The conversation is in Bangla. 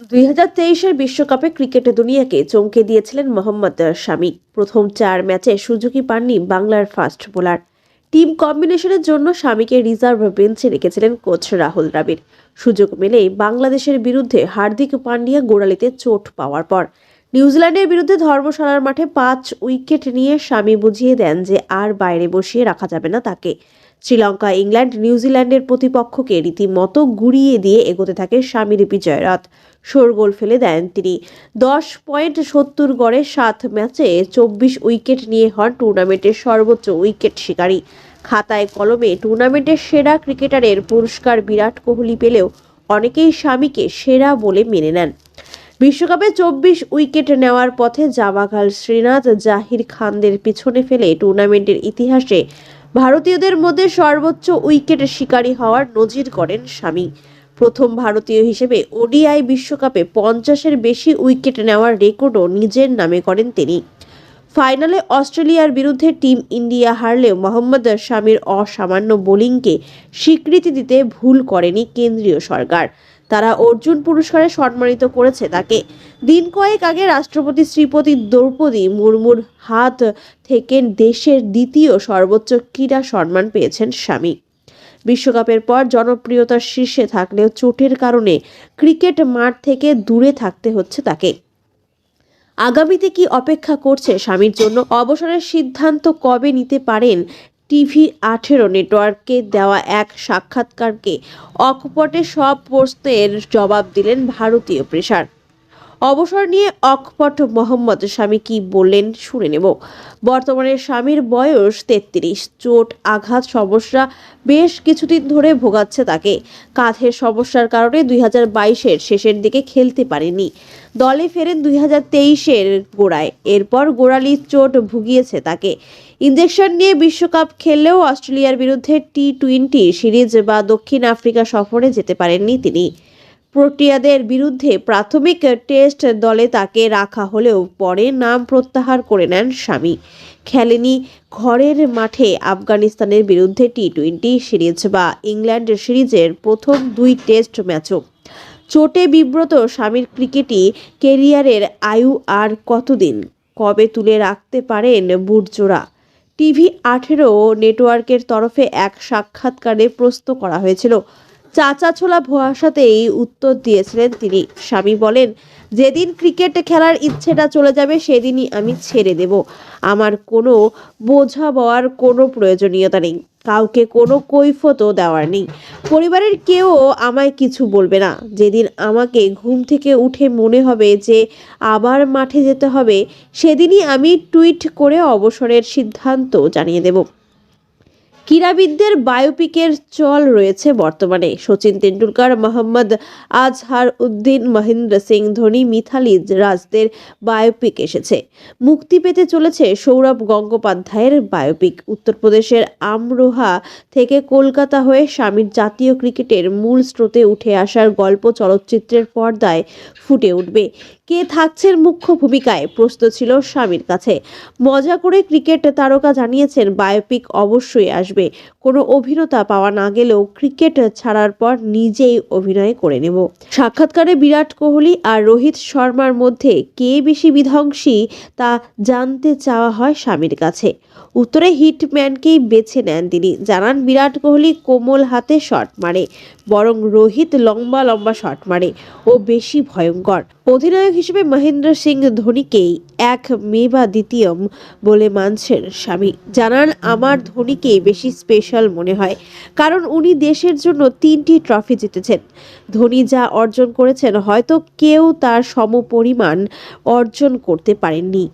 দুই হাজার তেইশের বিশ্বকাপে ক্রিকেট দুনিয়াকে চমকে দিয়েছিলেন মোহাম্মদ শামি। প্রথম চার ম্যাচে সুযোগই পাননি বাংলার ফাস্ট বোলার। টিম কম্বিনেশনের জন্য স্বামীকে রিজার্ভ বেঞ্চে রেখেছিলেন কোচ রাহুল দ্রাবিড়। সুযোগ মেলেই বাংলাদেশের বিরুদ্ধে হার্দিক পান্ডিয়া গোড়ালিতে চোট পাওয়ার পর। নিউজিল্যান্ডের বিরুদ্ধে ধর্মশালার মাঠে পাঁচ উইকেট নিয়ে স্বামী বুঝিয়ে দেন যে আর বাইরে বসিয়ে রাখা যাবে না তাকে। শ্রীলঙ্কা, ইংল্যান্ড, নিউজিল্যান্ডের প্রতিপক্ষকে রীতিমতো গুড়িয়ে দিয়ে এগোতে থাকে স্বামীর বিজয়রথ শোরগোল ফেলে দেন তিনি। দশ পয়েন্ট সত্তর গড়ে সাত ম্যাচে চব্বিশ উইকেট নিয়ে হন টুর্নামেন্টের সর্বোচ্চ উইকেট শিকারী। খাতায় কলমে টুর্নামেন্টের সেরা ক্রিকেটারের পুরস্কার বিরাট কোহলি পেলেও অনেকেই স্বামীকে সেরা বলে মেনে নেন। বিশ্বকাপে চব্বিশ উইকেট নেওয়ার পথে জামাকাল শ্রীনাথ, জাহির খানদের পিছনে ফেলে টুর্নামেন্টের ইতিহাসে ভারতীয়দের মধ্যে সর্বোচ্চ উইকেটের শিকারী হওয়ার নজির করেন স্বামী প্রথম ভারতীয় হিসেবে ওডিআই বিশ্বকাপে পঞ্চাশের বেশি উইকেট নেওয়ার রেকর্ডও নিজের নামে করেন তিনি। ফাইনালে অস্ট্রেলিয়ার বিরুদ্ধে টিম ইন্ডিয়া হারলেও মোহাম্মদ শামির অসামান্য বোলিংকে স্বীকৃতি দিতে ভুল করেনি কেন্দ্রীয় সরকার। তারা অর্জুন পুরস্কারে সম্মানিত করেছে তাকে। দিন কয়েক আগে রাষ্ট্রপতি শ্রীপতি দ্রৌপদী মুর্মুর হাত থেকে দেশের দ্বিতীয় সর্বোচ্চ ক্রীড়া সম্মান পেয়েছেন স্বামী বিশ্বকাপের পর জনপ্রিয়তার শীর্ষে থাকলেও চোটের কারণে ক্রিকেট মাঠ থেকে দূরে থাকতে হচ্ছে তাকে। আগামীতে কি অপেক্ষা করছে স্বামীর জন্য? অবসরের সিদ্ধান্ত কবে নিতে পারেন টিভি আঠেরো নেটওয়ার্ককে দেওয়া এক সাক্ষাৎকারকে? অকপটে সব প্রশ্নের জবাব দিলেন ভারতীয় পেশার অবসর নিয়ে অকপট মোহাম্মদ স্বামী কি বললেন শুনে নেব। বর্তমানে স্বামীর বয়স তেত্রিশ। চোট, আঘাত, সমস্যা বেশ কিছুদিন ধরে ভোগাচ্ছে তাকে। কাঁধের সমস্যার কারণে দুই হাজার বাইশের শেষের দিকে খেলতে পারেনি। দলে ফেরেন দুই হাজার তেইশের গোড়ায়। এরপর গোড়ালির চোট ভুগিয়েছে তাকে। ইঞ্জেকশন নিয়ে বিশ্বকাপ খেললেও অস্ট্রেলিয়ার বিরুদ্ধে টি টোয়েন্টি সিরিজ বা দক্ষিণ আফ্রিকা সফরে যেতে পারেননি তিনি। প্রোটিয়াদের বিরুদ্ধে প্রাথমিক টেস্ট দলে তাকে রাখা হলেও পরে নাম প্রত্যাহার করে নেন স্বামী। খেলেনি ঘরের মাঠে আফগানিস্তানের বিরুদ্ধে টি টোয়েন্টি সিরিজ বা ইংল্যান্ড সিরিজের প্রথম দুই টেস্ট ম্যাচও। চোটে বিব্রত স্বামীর ক্রিকেটই কেরিয়ারের আয়ু আর কতদিন? কবে তুলে রাখতে পারেন বুটজোড়া? টিভি আঠেরো নেটওয়ার্কের তরফে এক সাক্ষাৎকারে প্রশ্ন করা হয়েছিল চাচা ছোলা ভুয়াশাতেই উত্তর দিয়েছিলেন তিনি। স্বামী বলেন, যেদিন ক্রিকেট খেলার ইচ্ছেটা চলে যাবে, সেদিনই আমি ছেড়ে দেব। আমার কোনো বোঝা বওয়ার কোনো প্রয়োজনীয়তা নেই। কাউকে কোনো কৈফতও দেওয়ার নেই। পরিবারের কেউ আমায় কিছু বলবে না। যেদিন আমাকে ঘুম থেকে উঠে মনে হবে যে আবার মাঠে যেতে হবে, সেদিনই আমি টুইট করে অবসরের সিদ্ধান্ত জানিয়ে দেব। ক্রীড়াবিদদের বায়োপিকের চল রয়েছে বর্তমানে। সচিন তেন্ডুলকর, মোহাম্মদ আজহার উদ্দিন, মহেন্দ্র সিং ধোনি, মিথালি রাজদের বায়োপিক এসেছে। মুক্তি পেতে চলেছে সৌরভ গঙ্গোপাধ্যায়ের বায়োপিক। উত্তরপ্রদেশের আমরোহা থেকে কলকাতা হয়ে স্বামীর জাতীয় ক্রিকেটের মূল স্রোতে উঠে আসার গল্প চলচ্চিত্রের পর্দায় ফুটে উঠবে। কে থাকছেন মুখ্য ভূমিকায়? প্রশ্ন ছিল স্বামীর কাছে। মজা করে ক্রিকেট তারকা জানিয়েছেন, বায়োপিক অবশ্যই আসবে। কোনো অভিনেতা পাওয়া না গেলেও ক্রিকেট ছাড়ার পর নিজেই অভিনয় করে নেব। সাক্ষাৎকারে বিরাট কোহলি আর রোহিত শর্মার মধ্যে কে বেশি বিধ্বংসী তা জানতে চাওয়া হয় স্বামীর কাছে। উত্তরে হিটম্যানকেই বেছে নেন তিনি। জানান, বিরাট কোহলি কোমল হাতে শট মারে, বরং রোহিত লম্বা লম্বা শট মারে ও বেশি ভয়ঙ্কর। অধিনায়ক হিসেবে মহেন্দ্র সিং ধোনিকেই এক মেয়ে বা দ্বিতীয়ম বলে মানছেন স্বামী। জানান, আমার ধোনিকে বেশি স্পেশাল মনে হয়, কারণ উনি দেশের জন্য তিনটি ট্রফি জিতেছেন। ধোনি যা অর্জন করেছেন হয়তো কেউ তার সমপরিমাণ অর্জন করতে পারেননি।